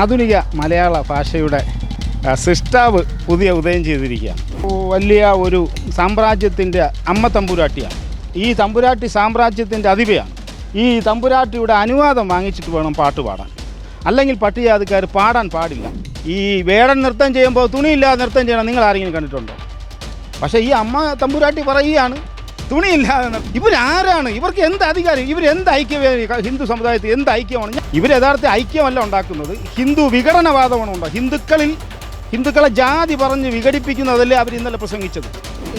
ആധുനിക മലയാള ഭാഷയുടെ സൃഷ്ടാവ് പുതിയ ഉദയം ചെയ്തിരിക്കുകയാണ്. വലിയ ഒരു സാമ്രാജ്യത്തിന്റെ അമ്മ തമ്പുരാട്ടിയാണ്. ഈ തമ്പുരാട്ടി സാമ്രാജ്യത്തിന്റെ അതിവയാണ് ഈ തമ്പുരാട്ടിയുടെ അനുവാദം വാങ്ങിച്ചിട്ട് വേണം പാട്ട് പാടാൻ. അല്ലെങ്കിൽ പട്ടികജാതിക്കാർ പാടാൻ പാടില്ല. ഈ വേടൻ നൃത്തം ചെയ്യുമ്പോൾ തുണിയില്ലാതെ നൃത്തം ചെയ്യണം നിങ്ങൾ ആരെങ്കിലും കണ്ടിട്ടുണ്ടോ? പക്ഷേ ഈ അമ്മ തമ്പുരാട്ടി പറയുകയാണ് തുണിയില്ലാതെ ഇവരാരാണ്? ഇവർക്ക് എന്ത് അധികാരം? ഇവർ എന്ത് ഐക്യമേ ഹിന്ദു സമുദായത്തിൽ എന്ത് ഐക്യമാണ്? ഇവർ യഥാർത്ഥ ഐക്യമല്ല ഉണ്ടാക്കുന്നത്. ഹിന്ദു വിഘടനവാദമാണ് ഉണ്ടോ ഹിന്ദുക്കളിൽ ഹിന്ദുക്കളെ ജാതി പറഞ്ഞ് വിഘടിപ്പിക്കുന്നതല്ലേ അവർ ഇന്നലെ പ്രസംഗിച്ചത്.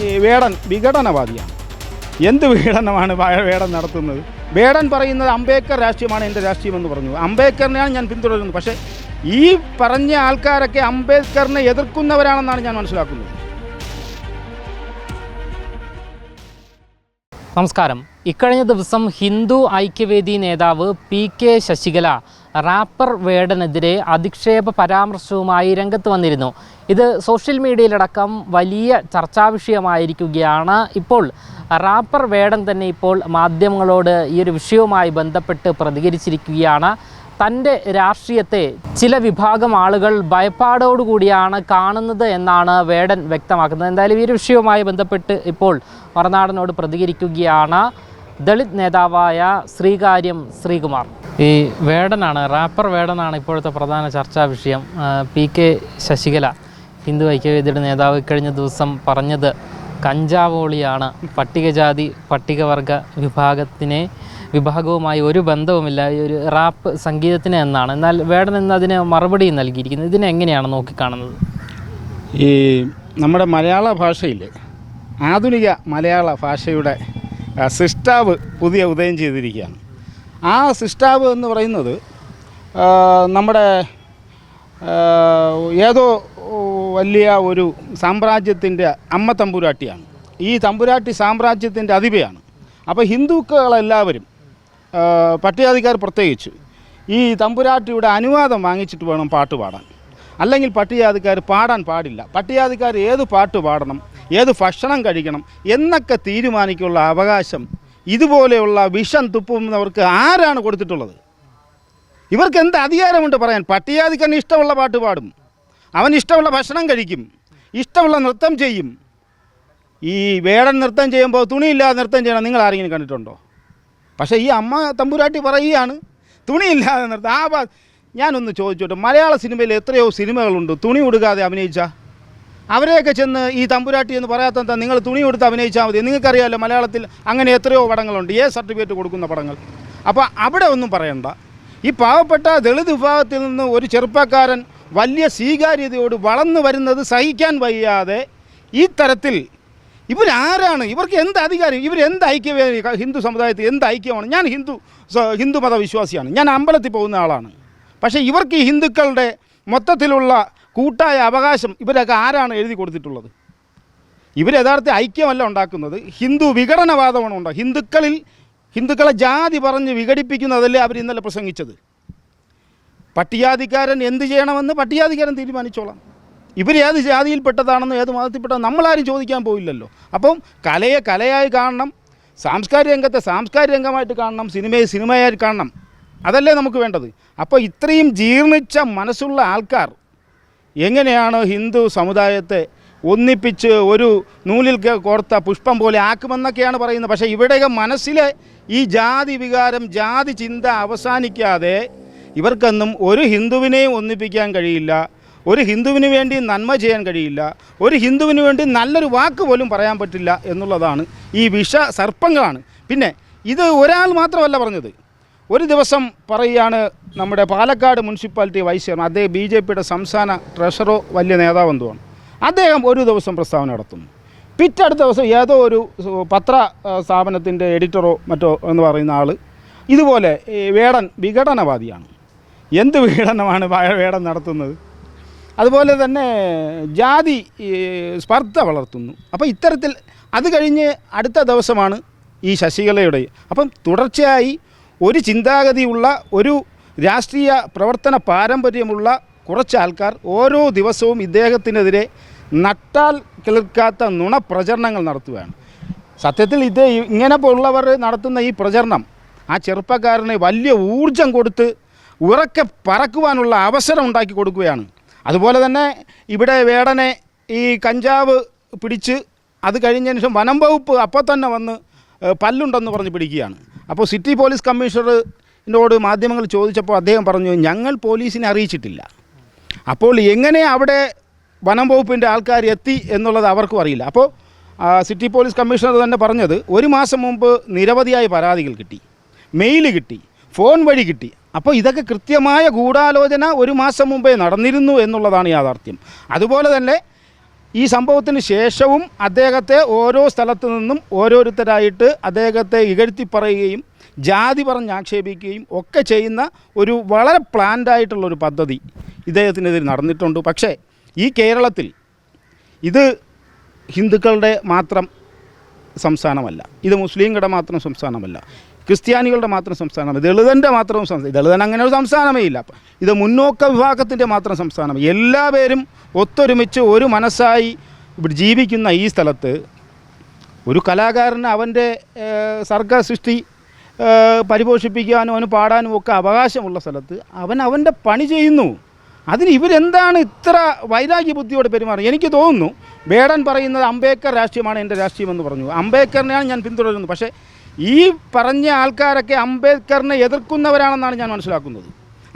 ഈ വേടൻ വിഘടനവാദിയാണ്. എന്ത് വിഘടനമാണ് വേടൻ നടത്തുന്നത്? വേടൻ പറയുന്നത് അംബേദ്കർ രാഷ്ട്രീയമാണ് എന്റെ രാഷ്ട്രീയമെന്ന് പറഞ്ഞു. അംബേദ്കറിനെയാണ് ഞാൻ പിന്തുടരുന്നത്. പക്ഷേ ഈ പറഞ്ഞ ആൾക്കാരൊക്കെ അംബേദ്കറിനെ എതിർക്കുന്നവരാണെന്നാണ് ഞാൻ മനസ്സിലാക്കുന്നത്. നമസ്കാരം. ഇക്കഴിഞ്ഞ ദിവസം ഹിന്ദു ഐക്യവേദി നേതാവ് പി കെ ശശികല റാപ്പർ വേടനെതിരെ അധിക്ഷേപ പരാമർശവുമായി രംഗത്ത് വന്നിരുന്നു. ഇത് സോഷ്യൽ മീഡിയയിലടക്കം വലിയ ചർച്ചാ വിഷയമായിരിക്കുകയാണ്. ഇപ്പോൾ റാപ്പർ വേടൻ തന്നെ ഇപ്പോൾ മാധ്യമങ്ങളോട് ഈ ഒരു വിഷയവുമായി ബന്ധപ്പെട്ട് പ്രതികരിച്ചിരിക്കുകയാണ്. തന്റെ രാഷ്ട്രീയത്തെ ചില വിഭാഗം ആളുകൾ ഭയപ്പാടോടുകൂടിയാണ് കാണുന്നത് എന്നാണ് വേടൻ വ്യക്തമാക്കുന്നത്. എന്തായാലും ഈ ഒരു വിഷയവുമായി ബന്ധപ്പെട്ട് ഇപ്പോൾ മറുനാടനോട് പ്രതികരിക്കുകയാണ് ദളിത് നേതാവായ ശ്രീകാര്യം ശ്രീകുമാർ. ഈ വേടനാണ് റാപ്പർ വേടനാണ് ഇപ്പോഴത്തെ പ്രധാന ചർച്ചാ വിഷയം. പി കെ ശശികല ഹിന്ദു ഐക്യവേദിയുടെ നേതാവ് കഴിഞ്ഞ ദിവസം പറഞ്ഞത് കഞ്ചാവോളിയാണ് പട്ടികജാതി പട്ടികവർഗ വിഭാഗത്തിനെ വിഭാഗവുമായി ഒരു ബന്ധവുമില്ല. ഈ ഒരു റാപ്പ് സംഗീതത്തിന് എന്നാണ്. എന്നാൽ വേടൻ നിന്ന് അതിന് മറുപടി നൽകിയിരിക്കുന്നത് ഇതിനെ എങ്ങനെയാണ് നോക്കിക്കാണുന്നത്? ഈ നമ്മുടെ മലയാള ഭാഷയിൽ ആധുനിക മലയാള ഭാഷയുടെ സിസ്റ്റാവ് പുതിയ ഉദയം ചെയ്തിരിക്കുകയാണ്. ആ സിസ്റ്റാവ് എന്ന് പറയുന്നത് നമ്മുടെ ഏതോ വലിയ ഒരു സാമ്രാജ്യത്തിന്റെ അമ്മ തമ്പുരാട്ടിയാണ്. ഈ തമ്പുരാട്ടി സാമ്രാജ്യത്തിന്റെ അതിപയാണ് അപ്പോൾ ഹിന്ദുക്കളെല്ലാവരും പട്ടികജാതിക്കാർ പ്രത്യേകിച്ച്. ഈ തമ്പുരാട്ടിയുടെ അനുവാദം വാങ്ങിച്ചിട്ട് വേണം പാട്ട് പാടാൻ. അല്ലെങ്കിൽ പട്ടികജാതിക്കാർ പാടാൻ പാടില്ല. പട്ടികജാതിക്കാർ ഏത് പാട്ട് പാടണം ഏത് ഭക്ഷണം കഴിക്കണം എന്നൊക്കെ തീരുമാനിക്കുള്ള അവകാശം ഇതുപോലെയുള്ള വിഷം തുപ്പുന്നവർക്ക് ആരാണ് കൊടുത്തിട്ടുള്ളത്? ഇവർക്ക് എന്ത് അധികാരമുണ്ട് പറയാൻ? പട്ടികജാതിക്കാരന് ഇഷ്ടമുള്ള പാട്ട് പാടും. അവൻ ഇഷ്ടമുള്ള ഭക്ഷണം കഴിക്കും. ഇഷ്ടമുള്ള നൃത്തം ചെയ്യും. ഈ വേടൻ നൃത്തം ചെയ്യുമ്പോൾ തുണിയില്ലാതെ നൃത്തം ചെയ്യണം. നിങ്ങൾ ആരെങ്കിലും കണ്ടിട്ടുണ്ടോ? പക്ഷേ ഈ അമ്മ തമ്പുരാട്ടി പറയുകയാണ് തുണിയില്ലാതെ നിർത്തുക ആ ഭാ- ഞാനൊന്ന് ചോദിച്ചോട്ടെ മലയാള സിനിമയിൽ എത്രയോ സിനിമകളുണ്ട് തുണി ഉടുക്കാതെ അഭിനയിച്ച? അവരെയൊക്കെ ചെന്ന് ഈ തമ്പുരാട്ടി എന്ന് പറയാത്ത നിങ്ങൾ തുണി കൊടുത്ത് അഭിനയിച്ചാൽ മതി. നിങ്ങൾക്കറിയാമല്ലോ മലയാളത്തിൽ അങ്ങനെ എത്രയോ പടങ്ങളുണ്ട് ഏ സർട്ടിഫിക്കറ്റ് കൊടുക്കുന്ന പടങ്ങൾ. അപ്പോൾ അവിടെ ഒന്നും പറയണ്ട. ഈ പാവപ്പെട്ട ദളിത് വിഭാഗത്തിൽ നിന്ന് ഒരു ചെറുപ്പക്കാരൻ വലിയ സ്വീകാര്യതയോട് വളർന്നു വരുന്നത് സഹിക്കാൻ വയ്യാതെ ഈ തരത്തിൽ ഇവരാരാണ്? ഇവർക്ക് എന്ത് അധികാരം? ഇവർ എന്ത് ഐക്യമേ ഹിന്ദു സമുദായത്തിൽ എന്ത് ഐക്യമാണ്? ഞാൻ ഹിന്ദു ഹിന്ദു മതവിശ്വാസിയാണ്. ഞാൻ അമ്പലത്തിൽ പോകുന്ന ആളാണ്. പക്ഷേ ഇവർക്ക് ഈ ഹിന്ദുക്കളുടെ മൊത്തത്തിലുള്ള കൂട്ടായ അവകാശം ഇവരൊക്കെ ആരാണ് എഴുതി കൊടുത്തിട്ടുള്ളത്? ഇവർ യഥാർത്ഥ ഐക്യമല്ല ഉണ്ടാക്കുന്നത്. ഹിന്ദു വിഘടനവാദമാണ് ഉണ്ടോ ഹിന്ദുക്കളിൽ ഹിന്ദുക്കളെ ജാതി പറഞ്ഞ് വിഘടിപ്പിക്കുന്നതല്ലേ അവർ ഇന്നലെ പ്രസംഗിച്ചത്. പട്ടികാധികാരൻ എന്ത് ചെയ്യണമെന്ന് പട്ടികാധികാരൻ തീരുമാനിച്ചോളാം. ഇവർ ഏത് ജാതിയിൽപ്പെട്ടതാണെന്നോ ഏത് മതത്തിൽപ്പെട്ടത് നമ്മളാരും ചോദിക്കാൻ പോയില്ലല്ലോ അപ്പം കലയെ കലയായി കാണണം സാംസ്കാരിക രംഗത്തെ സാംസ്കാരിക രംഗമായിട്ട് കാണണം സിനിമയെ സിനിമയായി കാണണം. അതല്ലേ നമുക്ക് വേണ്ടത്. അപ്പോൾ ഇത്രയും ജീർണിച്ച മനസ്സുള്ള ആൾക്കാർ എങ്ങനെയാണ് ഹിന്ദു സമുദായത്തെ ഒന്നിപ്പിച്ച് ഒരു നൂലിൽ കോർത്ത പുഷ്പം പോലെ ആക്കുമെന്നൊക്കെയാണ് പറയുന്നത്. പക്ഷേ ഇവിടെയൊക്കെ മനസ്സിലെ ഈ ജാതി വികാരം ജാതി ചിന്ത അവസാനിക്കാതെ ഇവർക്കൊന്നും ഒരു ഹിന്ദുവിനെയും ഒന്നിപ്പിക്കാൻ കഴിയില്ല. ഒരു ഹിന്ദുവിന് വേണ്ടി നന്മ ചെയ്യാൻ കഴിയില്ല ഒരു ഹിന്ദുവിന് വേണ്ടി നല്ലൊരു വാക്ക് പോലും പറയാൻ പറ്റില്ല എന്നുള്ളതാണ് ഈ വിഷ സർപ്പങ്ങളാണ്. പിന്നെ ഇത് ഒരാൾ മാത്രമല്ല പറഞ്ഞത്. ഒരു ദിവസം പറയുകയാണ് നമ്മുടെ പാലക്കാട് മുനിസിപ്പാലിറ്റി വൈസ് ചെയർമാൻ അദ്ദേഹം ബി ജെ പിയുടെ സംസ്ഥാന ട്രഷറോ വലിയ നേതാവെന്തുമാണ് അദ്ദേഹം ഒരു ദിവസം പ്രസ്താവന നടത്തുന്നു. പിറ്റടുത്ത ദിവസം ഏതോ ഒരു പത്ര സ്ഥാപനത്തിന്റെ എഡിറ്ററോ മറ്റോ എന്ന് പറയുന്ന ആൾ ഇതുപോലെ വേടൻ വിഘടനവാദിയാണ്. എന്ത് വിഘടനമാണ് വേടൻ നടത്തുന്നത്? അതുപോലെ തന്നെ ജാതി സ്പർദ്ധ വളർത്തുന്നു. അപ്പോൾ ഇത്തരത്തിൽ അത് കഴിഞ്ഞ് അടുത്ത ദിവസമാണ് ഈ ശശികലയുടെ. അപ്പം തുടർച്ചയായി ഒരു ചിന്താഗതിയുള്ള ഒരു രാഷ്ട്രീയ പ്രവർത്തന പാരമ്പര്യമുള്ള കുറച്ച് ആൾക്കാർ ഓരോ ദിവസവും ഇദ്ദേഹത്തിനെതിരെ നട്ടാൽ കിളിർക്കാത്ത നുണപ്രചരണങ്ങൾ നടത്തുകയാണ്. സത്യത്തിൽ ഇത് ഇങ്ങനെ ഉള്ളവർ നടത്തുന്ന ഈ പ്രചരണം ആ ചെറുപ്പക്കാരനെ വലിയ ഊർജം കൊടുത്ത് ഉറക്കെ പറക്കുവാനുള്ള അവസരം ഉണ്ടാക്കി കൊടുക്കുകയാണ്. അതുപോലെ തന്നെ ഇവിടെ വേടനെ ഈ കഞ്ചാവ് പിടിച്ച് അത് കഴിഞ്ഞതിന് ശേഷം വനം വകുപ്പ് അപ്പോൾ തന്നെ വന്ന് പല്ലുണ്ടെന്ന് പറഞ്ഞ് പിടിക്കുകയാണ്. അപ്പോൾ സിറ്റി പോലീസ് കമ്മീഷണറിനോട് മാധ്യമങ്ങൾ ചോദിച്ചപ്പോൾ അദ്ദേഹം പറഞ്ഞു ഞങ്ങൾ പോലീസിനെ അറിയിച്ചിട്ടില്ല. അപ്പോൾ എങ്ങനെ അവിടെ വനം വകുപ്പിന്റെ ആൾക്കാർ എത്തി എന്നുള്ളത് അവർക്കും അറിയില്ല. അപ്പോൾ സിറ്റി പോലീസ് കമ്മീഷണർ തന്നെ പറഞ്ഞത് ഒരു മാസം മുമ്പ് നിരവധിയായ പരാതികൾ കിട്ടി. മെയിൽ കിട്ടി. ഫോൺ വഴി കിട്ടി. അപ്പോൾ ഇതൊക്കെ കൃത്യമായ ഗൂഢാലോചന ഒരു മാസം മുമ്പേ നടന്നിരുന്നു എന്നുള്ളതാണ് യാഥാർത്ഥ്യം. അതുപോലെ തന്നെ ഈ സംഭവത്തിന് ശേഷവും അദ്ദേഹത്തെ ഓരോ സ്ഥലത്തു നിന്നും ഓരോരുത്തരായിട്ട് അദ്ദേഹത്തെ ഇകഴ്ത്തി പറയുകയും ജാതി പറഞ്ഞ് ആക്ഷേപിക്കുകയും ഒക്കെ ചെയ്യുന്ന ഒരു വളരെ പ്ലാൻഡ് ആയിട്ടുള്ളൊരു പദ്ധതി ഇദ്ദേഹത്തിനെതിരെ നടന്നിട്ടുണ്ട്. പക്ഷേ ഈ കേരളത്തിൽ ഇത് ഹിന്ദുക്കളുടെ മാത്രം സംസ്ഥാനമല്ല. ഇത് മുസ്ലിങ്ങളുടെ മാത്രം സംസ്ഥാനമല്ല. ക്രിസ്ത്യാനികളുടെ മാത്രം സംസ്ഥാനം ദളിതന്റെ മാത്രം സംസ്ഥാനം. ദളിതൻ അങ്ങനെ ഒരു സംസ്ഥാനമേ ഇല്ല. ഇത് മുന്നോക്ക വിഭാഗത്തിന്റെ മാത്രം സംസ്ഥാനം എല്ലാവരും ഒത്തൊരുമിച്ച് ഒരു മനസ്സായി ഇവിടെ ജീവിക്കുന്ന ഈ സ്ഥലത്ത് ഒരു കലാകാരന് അവന്റെ സർഗ സൃഷ്ടി പരിപോഷിപ്പിക്കാനും അവന് പാടാനും ഒക്കെ അവകാശമുള്ള സ്ഥലത്ത് അവൻ അവന്റെ പണി ചെയ്യുന്നു. അതിന് ഇവരെന്താണ് ഇത്ര വൈരാഗ്യ ബുദ്ധിയോട് പെരുമാറുന്നത്? എനിക്ക് തോന്നുന്നു ബേഡൻ പറയുന്നത് അംബേദ്കർ രാഷ്ട്രീയമാണ് എന്റെ രാഷ്ട്രീയമെന്ന് പറഞ്ഞു. അംബേദ്കറിനെയാണ് ഞാൻ പിന്തുടരുന്നത്. പക്ഷേ ഈ പറഞ്ഞ ആൾക്കാരൊക്കെ അംബേദ്കറിനെ എതിർക്കുന്നവരാണെന്നാണ് ഞാൻ മനസ്സിലാക്കുന്നത്.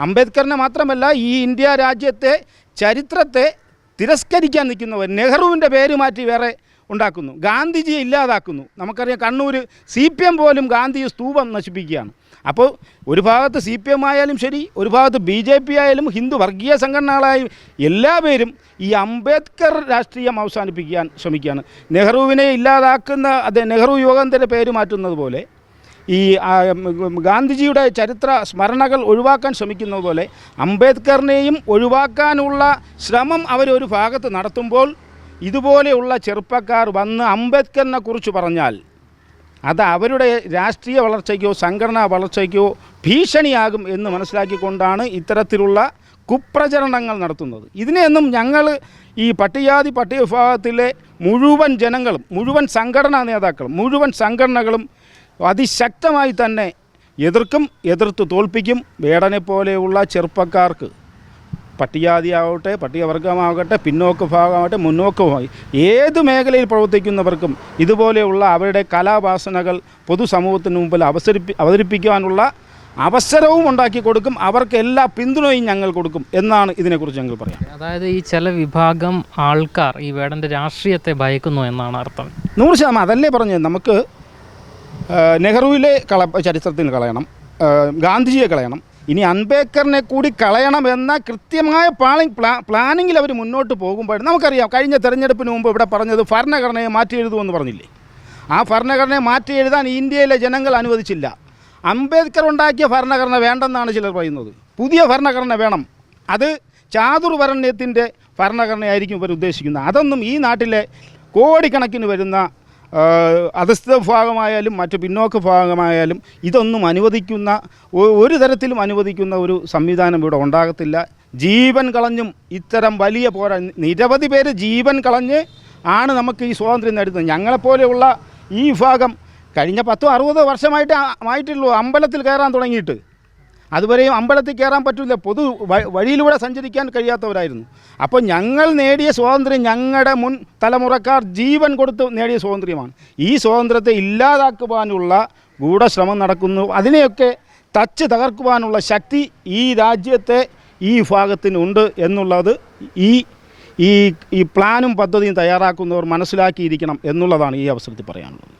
അംബേദ്കറിനെ മാത്രമല്ല ഈ ഇന്ത്യ രാജ്യത്തെ ചരിത്രത്തെ തിരസ്കരിക്കാൻ നിൽക്കുന്നവർ നെഹ്റുവിന്റെ പേര് മാറ്റി വേറെ ഉണ്ടാക്കുന്നു. ഗാന്ധിജിയെ ഇല്ലാതാക്കുന്നു. നമുക്കറിയാം കണ്ണൂർ സി പി എം പോലും ഗാന്ധി സ്തൂപം നശിപ്പിക്കുകയാണ്. അപ്പോൾ ഒരു ഭാഗത്ത് സി പി എം ആയാലും ശരി ഒരു ഭാഗത്ത് ബി ജെ പി ആയാലും ഹിന്ദു വർഗീയ സംഘടനകളായാലും എല്ലാ പേരും ഈ അംബേദ്കർ രാഷ്ട്രീയം അവസാനിപ്പിക്കാൻ ശ്രമിക്കുകയാണ്. നെഹ്റുവിനെ ഇല്ലാതാക്കുന്ന അതെ നെഹ്റു യുവകന്ധന്റെ പേര് മാറ്റുന്നത് പോലെ ഈ ഗാന്ധിജിയുടെ ചരിത്ര സ്മരണകൾ ഒഴിവാക്കാൻ ശ്രമിക്കുന്നത് പോലെ അംബേദ്കറിനെയും ഒഴിവാക്കാനുള്ള ശ്രമം അവരൊരു ഭാഗത്ത് നടത്തുമ്പോൾ ഇതുപോലെയുള്ള ചെറുപ്പക്കാർ വന്ന് അംബേദ്കറിനെ കുറിച്ച് പറഞ്ഞാൽ അത് അവരുടെ രാഷ്ട്രീയ വളർച്ചയ്ക്കോ സംഘടനാ വളർച്ചയ്ക്കോ ഭീഷണിയാകും എന്ന് മനസ്സിലാക്കിക്കൊണ്ടാണ് ഇത്തരത്തിലുള്ള കുപ്രചരണങ്ങൾ നടത്തുന്നത്. ഇതിനെയൊന്നും ഞങ്ങൾ ഈ പട്ടികജാതി പട്ടിക വിഭാഗത്തിലെ മുഴുവൻ ജനങ്ങളും മുഴുവൻ സംഘടനാ നേതാക്കളും മുഴുവൻ സംഘടനകളും അതിശക്തമായി തന്നെ എതിർക്കും എതിർത്ത് തോൽപ്പിക്കും വേടനെ പോലെയുള്ള ചെറുപ്പക്കാർക്ക് പട്ടികജാതിയാവട്ടെ പട്ടികവർഗമാകട്ടെ പിന്നോക്ക ഭാഗമാകട്ടെ മുന്നോക്കമായി ഏത് മേഖലയിൽ പ്രവർത്തിക്കുന്നവർക്കും ഇതുപോലെയുള്ള അവരുടെ കലാവാസനകൾ പൊതുസമൂഹത്തിന് മുമ്പിൽ അവസരിപ്പി അവതരിപ്പിക്കുവാനുള്ള അവസരവും ഉണ്ടാക്കി കൊടുക്കും. അവർക്ക് എല്ലാ പിന്തുണയും ഞങ്ങൾ കൊടുക്കും എന്നാണ് ഇതിനെക്കുറിച്ച് ഞങ്ങൾ പറയാം. അതായത് ഈ ചില വിഭാഗം ആൾക്കാർ ഈ വേടന്റെ രാഷ്ട്രീയത്തെ ഭയക്കുന്നു എന്നാണ് അർത്ഥം. നൂറ് ശതമാനം അതല്ലേ പറഞ്ഞത്? നമുക്ക് നെഹ്റുവിലെ കള ചരിത്രത്തിൽ കളയണം ഗാന്ധിജിയെ കളയണം ഇനി അംബേദ്കറിനെ കൂടി കളയണമെന്ന കൃത്യമായ പ്ലാനിങ് പ്ലാ പ്ലാനിങ്ങിൽ അവർ മുന്നോട്ട് പോകുമ്പോൾ നമുക്കറിയാം കഴിഞ്ഞ തെരഞ്ഞെടുപ്പിന് മുമ്പ് ഇവിടെ പറഞ്ഞത് ഭരണഘടനയെ മാറ്റി എഴുതുമെന്ന് പറഞ്ഞില്ലേ? ആ ഭരണഘടനയെ മാറ്റി എഴുതാൻ ഇന്ത്യയിലെ ജനങ്ങൾ അനുവദിച്ചില്ല. അംബേദ്കർ ഉണ്ടാക്കിയ ഭരണഘടന വേണ്ടെന്നാണ് ചിലർ പറയുന്നത്. പുതിയ ഭരണഘടന വേണം. അത് ചാതുർവർണയത്തിന്റെ ഭരണഘടനയായിരിക്കും ഇവർ ഉദ്ദേശിക്കുന്നത് അതൊന്നും ഈ നാട്ടിലെ കോടിക്കണക്കിന് വരുന്ന അധസ്ഥിത ഭാഗമായാലും മറ്റ് പിന്നോക്ക ഭാഗമായാലും ഇതൊന്നും അനുവദിക്കുന്ന ഒരു തരത്തിലും അനുവദിക്കുന്ന ഒരു സംവിധാനം ഇവിടെ ഉണ്ടാകത്തില്ല. ജീവൻ കളഞ്ഞും ഇത്തരം വലിയ പോരാ നിരവധി പേര് ജീവൻ കളഞ്ഞ് ആണ് നമുക്ക് ഈ സ്വാതന്ത്ര്യം നേടുന്നത്. ഞങ്ങളെപ്പോലെയുള്ള ഈ വിഭാഗം കഴിഞ്ഞ പത്തോ അറുപതോ വർഷമായിട്ട് ആയിട്ടുള്ളൂ അമ്പലത്തിൽ കയറാൻ തുടങ്ങിയിട്ട്. അതുവരെയും അമ്പലത്തിൽ കയറാൻ പറ്റില്ല പൊതു വഴിയിലൂടെ സഞ്ചരിക്കാൻ കഴിയാത്തവരായിരുന്നു. അപ്പോൾ ഞങ്ങൾ നേടിയ സ്വാതന്ത്ര്യം ഞങ്ങളുടെ മുൻ തലമുറക്കാർ ജീവൻ കൊടുത്ത് നേടിയ സ്വാതന്ത്ര്യമാണ്. ഈ സ്വാതന്ത്ര്യത്തെ ഇല്ലാതാക്കുവാനുള്ള ഗൂഢശ്രമം നടക്കുന്നു. അതിനെയൊക്കെ തച്ച് തകർക്കുവാനുള്ള ശക്തി ഈ രാജ്യത്തെ ഈ വിഭാഗത്തിനുണ്ട് എന്നുള്ളത് ഈ ഈ ഈ പ്ലാനും പദ്ധതിയും തയ്യാറാക്കുന്നവർ മനസ്സിലാക്കിയിരിക്കണം എന്നുള്ളതാണ് ഈ അവസരത്തിൽ പറയാനുള്ളത്.